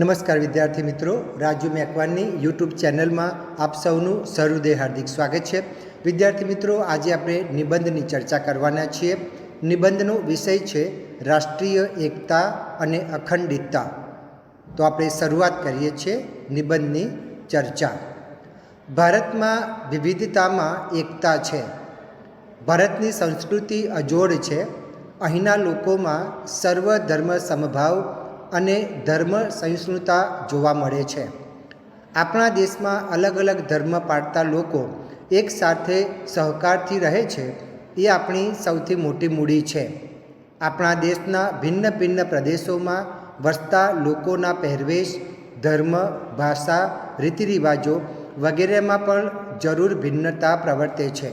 નમસ્કાર વિદ્યાર્થી મિત્રો, રાજુ મેકવાનની યુટ્યુબ ચેનલમાં આપ સૌનું સહૃદય હાર્દિક સ્વાગત છે. વિદ્યાર્થી મિત્રો, આજે આપણે નિબંધની ચર્ચા કરવાના છીએ. નિબંધનો વિષય છે રાષ્ટ્રીય એકતા અને અખંડિતતા. તો આપણે શરૂઆત કરીએ છીએ નિબંધની ચર્ચા. ભારતમાં વિવિધતામાં એકતા છે. ભારતની સંસ્કૃતિ અજોડ છે. અહીંના લોકોમાં સર્વ ધર્મ સમભાવ અને ધર્મ સહિષ્ણુતા જોવા મળે છે. આપણા દેશમાં અલગ અલગ ધર્મ પાળતા લોકો એકસાથે સહકારથી રહે છે એ આપણી સૌથી મોટી મૂડી છે. આપણા દેશના ભિન્ન ભિન્ન પ્રદેશોમાં વસતા લોકોના પહેરવેશ, ધર્મ, ભાષા, રીતિરિવાજો વગેરેમાં પણ જરૂર ભિન્નતા પ્રવર્તે છે.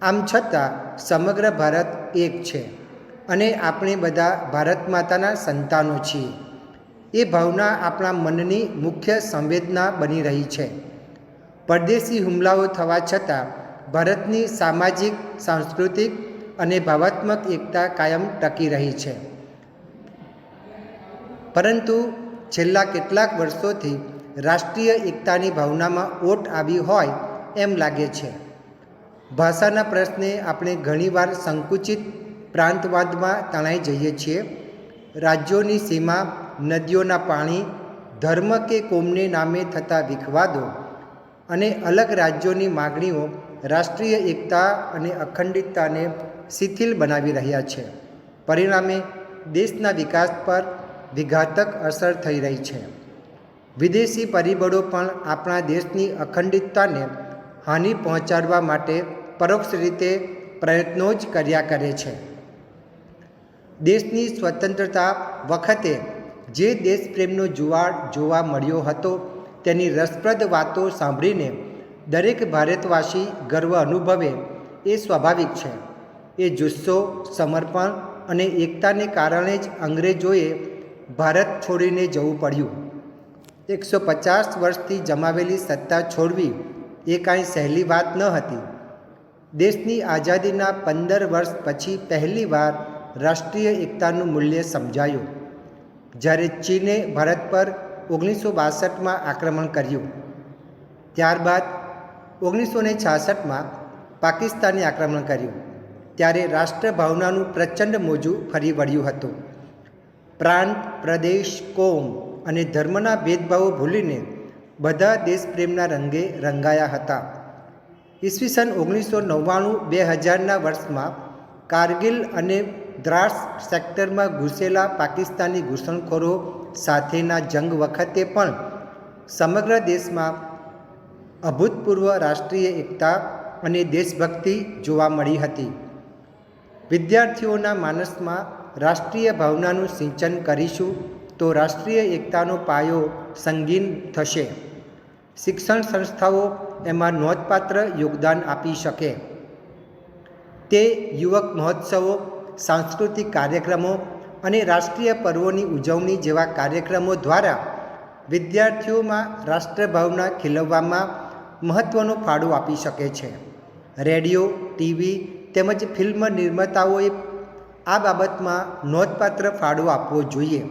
આમ છતાં સમગ્ર ભારત એક છે. અને આપણે બધા ભારત માતાના સંતાનો છીએ. એ ભાવના આપણા મનની મુખ્ય સંવેદના બની રહી છે. પરદેશી હુમલાઓ થવા છતાં ભારતની સામાજિક, સાંસ્કૃતિક અને ભાવાત્મક એકતા કાયમ ટકી રહી છે. પરંતુ છેલ્લા કેટલાક વર્ષોથી રાષ્ટ્રીય એકતાની ભાવનામાં ઓટ આવી હોય એમ લાગે છે. ભાષાના પ્રશ્ને આપણે ઘણીવાર સંકુચિત પ્રાંતવાદમાં તણાઈ જઈએ છીએ. રાજ્યોની સીમા, નદીઓના પાણી, ધર્મ કે કોમને નામે થતા વિખવાદો અને અલગ રાજ્યોની માગણીઓ રાષ્ટ્રીય એકતા અને અખંડિતતાને શિથિલ બનાવી રહ્યા છે. પરિણામે દેશના વિકાસ પર વિઘાતક અસર થઈ રહી છે. વિદેશી પરિબળો પણ આપણા દેશની અખંડિતતાને હાનિ પહોંચાડવા માટે પરોક્ષ રીતે પ્રયત્નો જ કર્યા કરે છે. દેશની સ્વતંત્રતા વખતે જે દેશપ્રેમનો જુવાળ જોવા મળ્યો હતો, તેની રસપ્રદ વાતો સાંભળીને દરેક ભારતવાસી ગર્વ અનુભવે એ સ્વાભાવિક છે. એ જુસ્સો, સમર્પણ અને એકતાને કારણે જ અંગ્રેજોએ ભારત છોડીને જવું પડ્યું. એકસો પચાસ વર્ષથી જમાવેલી સત્તા છોડવી એ કાંઈ સહેલી વાત ન હતી. દેશની આઝાદીના પંદર વર્ષ પછી પહેલીવાર રાષ્ટ્રીય એકતાનું મૂલ્ય સમજાયું. જ્યારે ચીને ભારત પર ઓગણીસો બાસઠમાં આક્રમણ કર્યું. ત્યારબાદ ઓગણીસો ને છાસઠમાં પાકિસ્તાને આક્રમણ કર્યું. ત્યારે રાષ્ટ્રભાવનાનું પ્રચંડ મોજું ફરી વળ્યું હતું. પ્રાંત, પ્રદેશ, કોમ અને ધર્મના ભેદભાવો ભૂલીને બધા દેશપ્રેમના રંગે રંગાયા હતા. ઈસવીસન ઓગણીસો નવ્વાણું, બે હજારના વર્ષમાં કારગિલ અને દ્રાસ સેક્ટરમાં ઘૂસેલા પાકિસ્તાની ઘૂસણખોરો સાથેના જંગ વખતે પણ સમગ્ર દેશમાં અભૂતપૂર્વ રાષ્ટ્રીય એકતા અને દેશભક્તિ જોવા મળી હતી. વિદ્યાર્થીઓના માનસમાં રાષ્ટ્રીય ભાવનાનું સિંચન કરીશું તો રાષ્ટ્રીય એકતાનો પાયો સંગીન થશે. શિક્ષણ સંસ્થાઓ એમાં નોંધપાત્ર યોગદાન આપી શકે. તે યુવક મહોત્સવો સાંસ્કૃતિક કાર્યક્રમો અને રાષ્ટ્રીય પર્વોની ઉજવણી જેવા કાર્યક્રમો દ્વારા વિદ્યાર્થીઓમાં રાષ્ટ્રભાવના ખીલવવામાં મહત્ત્વનો ફાળો આપી શકે છે. રેડિયો, ટીવી તેમજ ફિલ્મ નિર્માતાઓએ આ બાબતમાં નોંધપાત્ર ફાળો આપવો જોઈએ.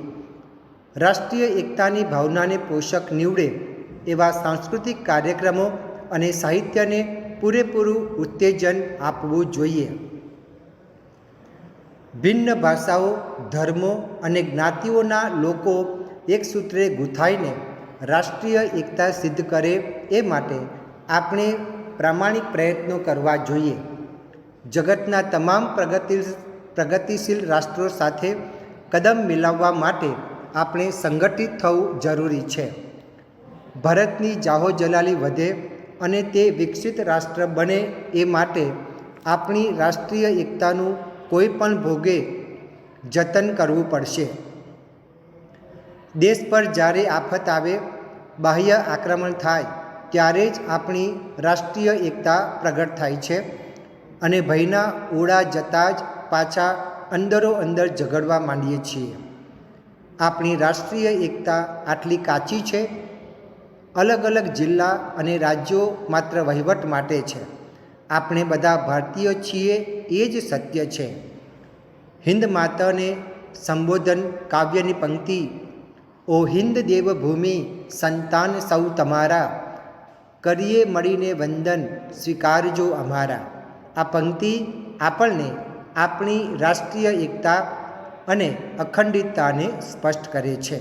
રાષ્ટ્રીય એકતાની ભાવનાને પોષક નીવડે એવા સાંસ્કૃતિક કાર્યક્રમો અને સાહિત્યને પૂરેપૂરું ઉત્તેજન આપવું જોઈએ. ભિન્ન ભાષાઓ, ધર્મો અને જ્ઞાતિઓના લોકો એક સૂત્રે ગૂંથાઈને રાષ્ટ્રીય એકતા સિદ્ધ કરે એ માટે આપણે પ્રામાણિક પ્રયત્નો કરવા જોઈએ. જગતના તમામ પ્રગતિ પ્રગતિશીલ રાષ્ટ્રો સાથે કદમ મિલાવવા માટે આપણે સંગઠિત થવું જરૂરી છે. ભારતની જાહો જલાલી વધે અને તે વિકસિત રાષ્ટ્ર બને એ માટે આપણી રાષ્ટ્રીય એકતાનું કોઈ પણ ભોગે જતન કરવું પડશે. દેશ પર જ્યારે આફત આવે, બાહ્ય આક્રમણ થાય, ત્યારે જ આપણી રાષ્ટ્રીય એકતા પ્રગટ થાય છે અને ભયના ઓળા જતાં જ પાછા અંદરો અંદર ઝઘડવા માંડીએ છીએ. આપણી રાષ્ટ્રીય એકતા આટલી કાચી છે? અલગ અલગ જિલ્લા અને રાજ્યો માત્ર વહીવટ માટે છે. આપણે બધા ભારતીયો છીએ એ જ સત્ય છે. હિન્દ માતાને સંબોધન કાવ્યની પંક્તિ, ઓ હિન્દ દેવભૂમિ, સંતાન સૌ તમારા, કરીએ મળીને વંદન, સ્વીકારજો અમારા. આ પંક્તિ આપણને આપણી રાષ્ટ્રીય એકતા અને અખંડિતતાને સ્પષ્ટ કરે છે.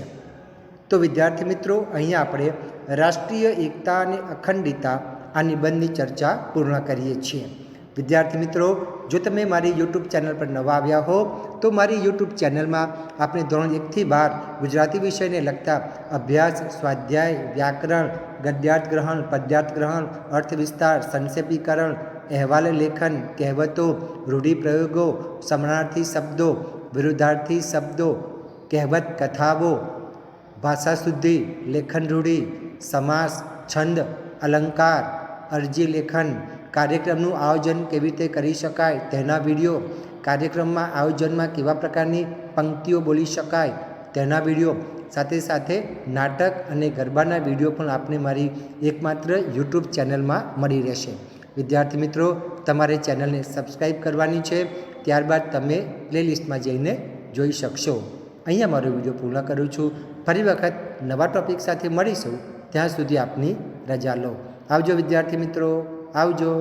તો વિદ્યાર્થી મિત્રો, અહીંયા આપણે રાષ્ટ્રીય એકતા અને અખંડિતતા આ નિબંધની ચર્ચા પૂર્ણ કરીએ છીએ. વિદ્યાર્થી મિત્રો, જો તમે મારી યુટ્યુબ ચેનલ પર નવા આવ્યા હો, તો મારી યુટ્યુબ ચેનલમાં આપણે ધોરણ એકથી બાર ગુજરાતી વિષયને લગતા અભ્યાસ, સ્વાધ્યાય, વ્યાકરણ, ગદ્યાર્થ ગ્રહણ, પદ્યાર્થ ગ્રહણ, અર્થ વિસ્તાર, સંક્ષેપીકરણ, અહેવાલ લેખન, કહેવતો, રૂઢિપ્રયોગો સમરણાર્થી શબ્દો, વિરુદ્ધાર્થી શબ્દો, કહેવત કથાઓ, ભાષા શુદ્ધિ, લેખન રૂઢિ, સમાસ, છંદ, અલંકાર અરજી લેખન કાર્યક્રમનું આયોજન કેવી રીતે કરી શકાય તેના વીડિયો કાર્યક્રમમાં આયોજનમાં કેવા પ્રકારની પંક્તિઓ બોલી શકાય તેના વીડિયો સાથે સાથે નાટક અને ગરબાના વીડિયો પણ આપને મારી એકમાત્ર યુટ્યુબ ચેનલમાં મળી રહેશે. વિદ્યાર્થી મિત્રો, તમારે ચેનલને સબસ્ક્રાઈબ કરવાની છે, ત્યારબાદ તમે પ્લેલિસ્ટમાં જઈને જોઈ શકશો. અહીંયા મારો વીડિયો પૂર્ણ કરું છું. ફરી વખત નવા ટોપિક સાથે મળીશું. ત્યાં સુધી આપની રજા લો. આવજો વિદ્યાર્થી મિત્રો આવજો.